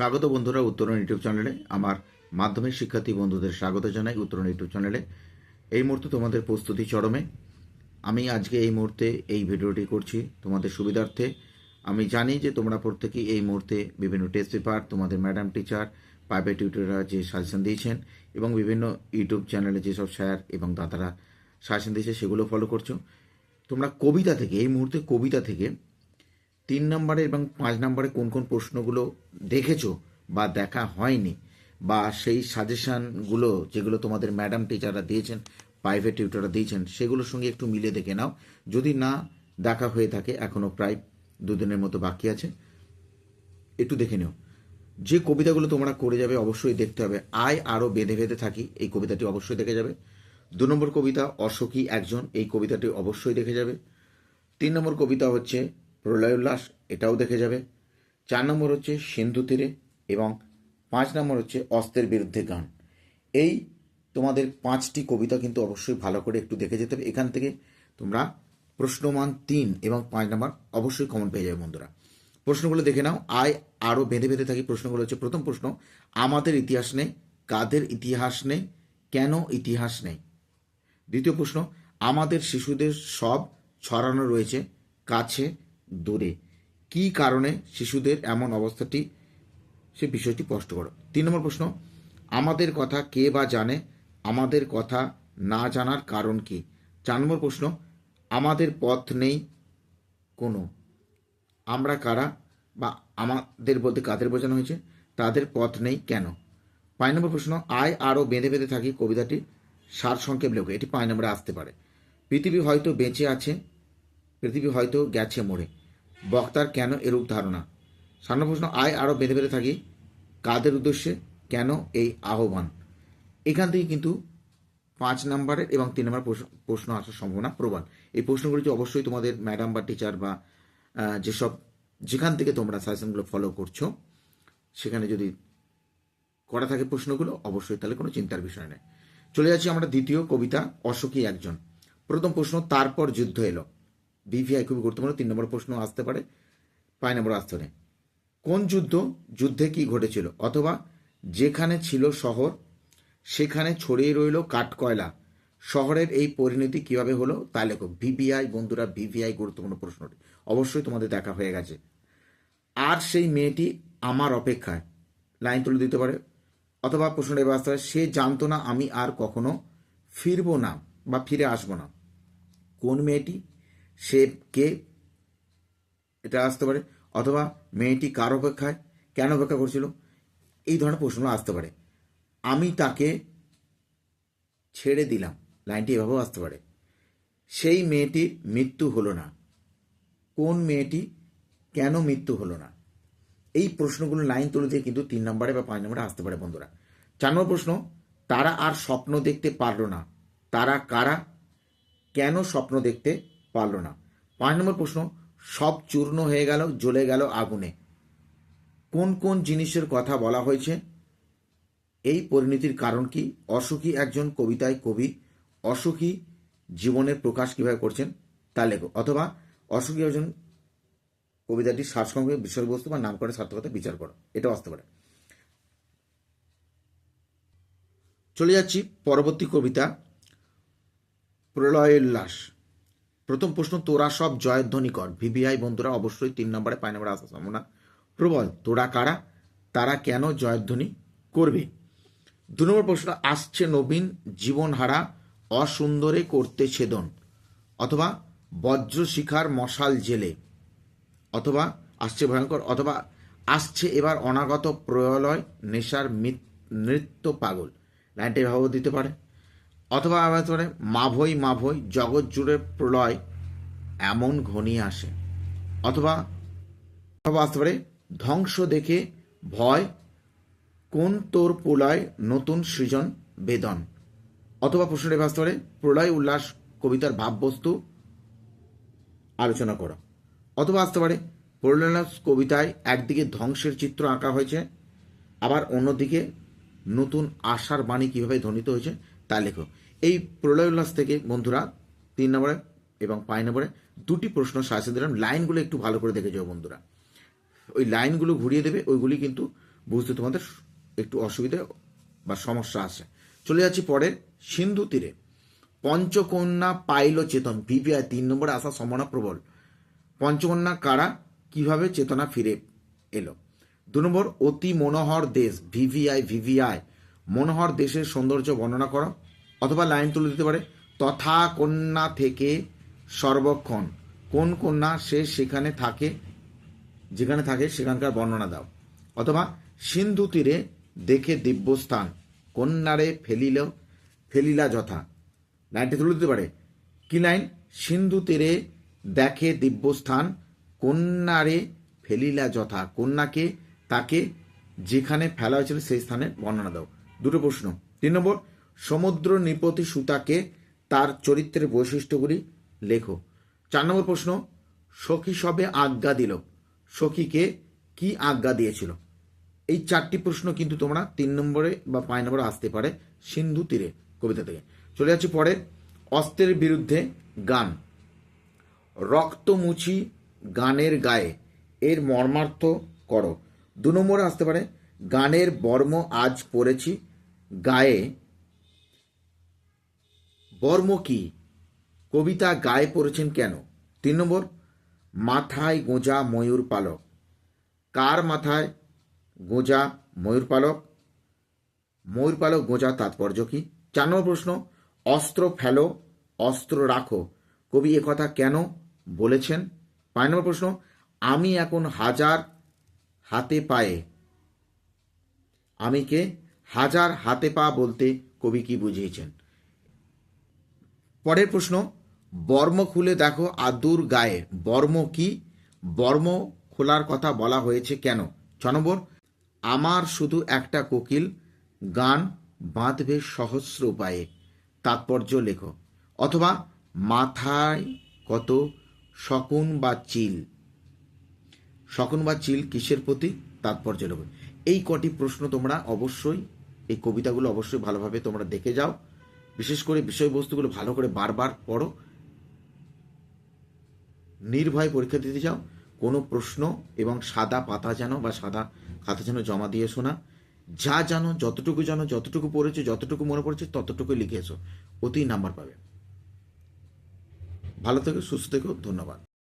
স্বাগত বন্ধুরা উত্তরণ ইউটিউব চ্যানেলে। আমার মাধ্যমিক শিক্ষার্থী বন্ধুদের স্বাগত জানাই উত্তরণ ইউটিউব চ্যানেলে। এই মুহূর্তে তোমাদের প্রস্তুতি চরমে। আমি আজকে এই মুহূর্তে এই ভিডিওটি করছি তোমাদের সুবিধার্থে। আমি জানি যে তোমরা প্রত্যেকেই এই মুহূর্তে বিভিন্ন টেস্ট পেপার তোমাদের ম্যাডাম টিচার প্রাইভেট টিউটররা যে সাজেশন দিয়েছেন এবং বিভিন্ন ইউটিউব চ্যানেলে যেসব স্যার এবং দাদারা সাজেশন দিয়েছে সেগুলো ফলো করছ। তোমরা কবিতা থেকে, এই মুহূর্তে কবিতা থেকে তিন নম্বরে এবং পাঁচ নম্বরে কোন কোন প্রশ্নগুলো দেখেছ বা দেখা হয়নি বা সেই সাজেশানগুলো যেগুলো তোমাদের ম্যাডাম টিচাররা দিয়েছেন প্রাইভেট টিউটাররা দিয়েছেন, সেগুলোর সঙ্গে একটু মিলে দেখে নাও। যদি না দেখা হয়ে থাকে এখনও প্রায় দুদিনের মতো বাকি আছে, একটু দেখে নিও। যে কবিতাগুলো তোমরা করে যাবে অবশ্যই দেখতে হবে। আয় আরও বেঁধে বেঁধে থাকি, এই কবিতাটি অবশ্যই দেখে যাবে। দু নম্বর কবিতা, অশোকী একজন, এই কবিতাটি অবশ্যই দেখে যাবে। তিন নম্বর কবিতা হচ্ছে প্রলয় উল্লাস এটাও দেখে যাবে। চার নম্বর হচ্ছে সিন্ধু তীরে এবং পাঁচ নম্বর হচ্ছে অস্ত্রের বিরুদ্ধে গান। এই তোমাদের পাঁচটি কবিতা কিন্তু অবশ্যই ভালো করে একটু দেখে যেতে হবে। এখান থেকে তোমরা প্রশ্নমান তিন এবং পাঁচ নম্বর অবশ্যই কমন পেয়ে যাবে বন্ধুরা। প্রশ্নগুলো দেখে নাও। আয় আরও বেঁধে বেঁধে থাকি প্রশ্নগুলো হচ্ছে, প্রথম প্রশ্ন, আমাদের ইতিহাস নেই, কাদের ইতিহাস নেই, কেন ইতিহাস নেই? দ্বিতীয় প্রশ্ন, আমাদের শিশুদের সব ছড়ানো রয়েছে, কাছে দূরে। কি কারণে শিশুদের এমন অবস্থাটি? সে বিষয়টি স্পষ্ট করো। তিন নম্বর প্রশ্ন, আমাদের কথা কে বা জানে? আমাদের কথা না জানার কারণ কি? চার নম্বর প্রশ্ন, আমাদের পথ নেই কোনো। আমরা কারা বা আমাদের বলতে কাদের বোঝানো হয়েছে? তাদের পথ নেই কেন? পাঁচ নম্বর প্রশ্ন, আয় আরও বেঁধে বেঁধে থাকি কবিতাটি সার সংক্ষেপ লেখো। এটি পাঁচ নম্বরে আসতে পারে। পৃথিবী হয়তো বেঁচে আছে, পৃথিবী হয়তো গেছে মরে। বক্তার কেন এরূপ ধারণা? সামনে প্রশ্ন, আয় আরও বেঁধে বেঁধে থাকি? কাদের উদ্দেশ্যে কেন এই আহ্বান? এখান থেকে কিন্তু পাঁচ নাম্বারের এবং তিন নম্বর প্রশ্ন- আসার সম্ভাবনা প্রবল। এই প্রশ্নগুলি যে অবশ্যই তোমাদের ম্যাডাম বা টিচার বা যেসব যেখান থেকে তোমরা সাজেশনগুলো ফলো করছ, সেখানে যদি করা থাকে প্রশ্নগুলো, অবশ্যই তাহলে কোনো চিন্তার বিষয় নেই চলে যাচ্ছি আমরা দ্বিতীয় কবিতা, অশোকী একজন। প্রথম প্রশ্ন, তারপর যুদ্ধ এলো। বিভিআই খুবই গুরুত্বপূর্ণ, তিন নম্বর প্রশ্ন আসতে পারে, পাঁচ নম্বর আসতে পারে। কোন যুদ্ধ, যুদ্ধে কি ঘটেছিল? অথবা যেখানে ছিল শহর, সেখানে ছড়িয়ে রইল কাঠকয়লা। শহরের এই পরিণতি কীভাবে হলো? তা লেখো। ভিভিআই বন্ধুরা ভিভিআই গুরুত্বপূর্ণ প্রশ্নটি। অবশ্যই তোমাদের দেখা হয়ে গেছে। আর সেই মেয়েটি আমার অপেক্ষায়। লাইন তুলে দিতে পারে। অথবা প্রশ্নটা এবার আসতে পারে, সে জানতো না আমি আর কখনো ফিরবো না বা ফিরে আসব না। কোন মেয়েটি? সে কে এটা আসতে পারে, অথবা মেয়েটি কার অপেক্ষায় কেন অপেক্ষা করছিল? এই ধরনের প্রশ্নগুলো আসতে পারে। আমি তাকে ছেড়ে দিলাম, লাইনটি এভাবেও আসতে পারে। সেই মেয়েটির মৃত্যু হলো না। কোন মেয়েটি কেন মৃত্যু হলো না? এই প্রশ্নগুলো লাইন তুলে দিয়ে কিন্তু তিন নম্বরে বা পাঁচ নম্বরে আসতে পারে বন্ধুরা। চার নম্বর প্রশ্ন, তারা আর স্বপ্ন দেখতে পারল না। তারা কারা? কেন স্বপ্ন দেখতে পারল না। পাঁচ নম্বর প্রশ্ন, সব চূর্ণ হয়ে গেল, জ্বলে গেল আগুনে। কোন কোন জিনিসের কথা বলা হয়েছে? এই পরিণতির কারণ কি? অসুখী একজন কবিতায় কবি অসুখী জীবনের প্রকাশ কীভাবে করছেন তা লেখো। অথবা অসুখী একজন কবিতাটির সারসংক্ষেপ বিষয়বস্তু বা নামকরণের সার্থকতা বিচার করো। এটাও আসতে পারে চলে যাচ্ছি পরবর্তী কবিতা প্রলয় উল্লাস প্রথম প্রশ্ন, তোরা সব জয়ধ্বনি কর। ভিভিআই বন্ধুরা, অবশ্যই তিন নম্বরে, পাঁচ নম্বরে আসার সম্ভাবনা প্রবল, তোরা কারা? তারা কেন জয়ধ্বনি করবে? দু নম্বর প্রশ্ন, আসছে নবীন জীবনহারা, অসুন্দরে করতে ছেদন। অথবা বজ্র শিখার মশাল জেলে। অথবা, আসছে ভয়ঙ্কর, অথবা, আসছে এবার অনাগত প্রলয়, নেশার নৃত্য পাগল। লাইনটা এভাবেও দিতে পারে। অথবা আবার পারে মাভই মাভই, জগৎ জুড়ে প্রলয় এমন ঘনিয়ে আসে। অথবা অথবা আসতে পারে, ধ্বংস দেখে ভয়, কোন তোর প্রলয় নতুন সৃজন বেদন? অথবা প্রশ্নটা আসতে পারে, প্রলয়, উল্লাস, কবিতার ভাববস্তু আলোচনা করো। অথবা আসতে পারে, প্রলয়, উল্লাস, কবিতায় একদিকে ধ্বংসের চিত্র আঁকা হয়েছে, আবার অন্যদিকে নতুন আশার বাণী কীভাবে ধ্বনিত হয়েছে তা লেখো। এই প্রলয় উল্লাস থেকে বন্ধুরা, তিন নম্বরে এবং পাঁচ নম্বরে দুটি প্রশ্ন সাজে দিলাম। লাইনগুলো একটু ভালো করে দেখে যাও বন্ধুরা। ওই লাইনগুলো ঘুরিয়ে দেবে, ওইগুলি কিন্তু বুঝতে তোমাদের একটু অসুবিধা বা সমস্যা আছে। চলে যাচ্ছি পরে সিন্ধু তীরে। পঞ্চকন্যা পাইল চেতন, ভিভিআই তিন নম্বরে আসার সম্ভাবনা প্রবল। পঞ্চকন্যা কারা, কীভাবে চেতনা ফিরে এলো? দু নম্বর, অতি মনোহর দেশ, ভিভিআই ভিভিআই। মনোহর দেশের সৌন্দর্য বর্ণনা করো, অথবা লাইন তুলে দিতে পারে, তথা কন্যা থেকে সর্বক্ষণ, কোন কন্যা সে সেখানে থাকে, যেখানে থাকে সেখানকার বর্ণনা দাও। অথবা, সিন্ধু তীরে দেখে দিব্যস্থান, কন্যারে ফেলিল, ফেলিলা যথা। লাইনটি তুলে দিতে পারে, কি লাইন? সিন্ধু তীরে দেখে দিব্যস্থান, কন্যারে ফেলিলা যথা। কন্যাকে তাকে যেখানে ফেলা হয়েছিল সেই স্থানে বর্ণনা দাও। দুটো প্রশ্ন। তিন নম্বর সমুদ্র নৃপতি সুতাকে তার চরিত্রের বৈশিষ্ট্যগুলি লেখো। চার নম্বর প্রশ্ন, সখী সবে আজ্ঞা দিল। সখীকে কি আজ্ঞা দিয়েছিল? এই চারটি প্রশ্ন কিন্তু তোমরা তিন নম্বরে বা পাঁচ নম্বরে আসতে পারে সিন্ধু তীরে কবিতা থেকে। চলে যাচ্ছি পরে, অস্ত্রের বিরুদ্ধে গান। রক্তমুচি গানের গায়ে, এর মর্মার্থ করো। দু নম্বরে আসতে পারে, গানের বর্ম আজ পড়েছি গায়ে বর্ম কি? কবিতা গায়ে পড়েছেন কেন? তিন নম্বর, মাথায় গোঁজা ময়ূর পালক। কার মাথায় গোঁজা ময়ূর পালক? ময়ূর পালক গোঁজা তাৎপর্য কি? চার নম্বর প্রশ্ন, অস্ত্র ফেলো, অস্ত্র রাখো। কবি একথা কেন বলেছেন? পাঁচ নম্বর প্রশ্ন, আমি এখন হাজার হাতে পায়ে। আমিকে হাজার হাতে পা বলতে কবি কি বুঝিয়েছেন? পরের প্রশ্ন, বর্ম খুলে দেখো আদুর গায়ে। বর্ম কি? বর্ম খোলার কথা বলা হয়েছে কেন? ছ নম্বর, আমার শুধু একটা কোকিল, গান বাঁধবে সহস্র উপায়ে। তাৎপর্য লেখো। অথবা, মাথায় কত শকুন বা চিল? শকুন বা চিল কিসের প্রতি? তাৎপর্য লেখো। এই কটি প্রশ্ন তোমরা অবশ্যই এই কবিতাগুলো অবশ্যই ভালোভাবে তোমরা দেখে যাও। বিশেষ করে বিষয়বস্তুগুলো ভালো করে বারবার পড়ো। নির্ভয় পরীক্ষা দিতে যাও। কোনো প্রশ্ন এবং সাদা পাতা যেন বা সাদা খাতা যেন জমা দিয়ে শোনা। যা জানো, যতটুকু জানো, যতটুকু পড়েছো, যতটুকু মনে পড়েছে, ততটুকুই লিখে এসো। অতি নাম্বার পাবে। ভালো থেকো, সুস্থ থেকো, ধন্যবাদ।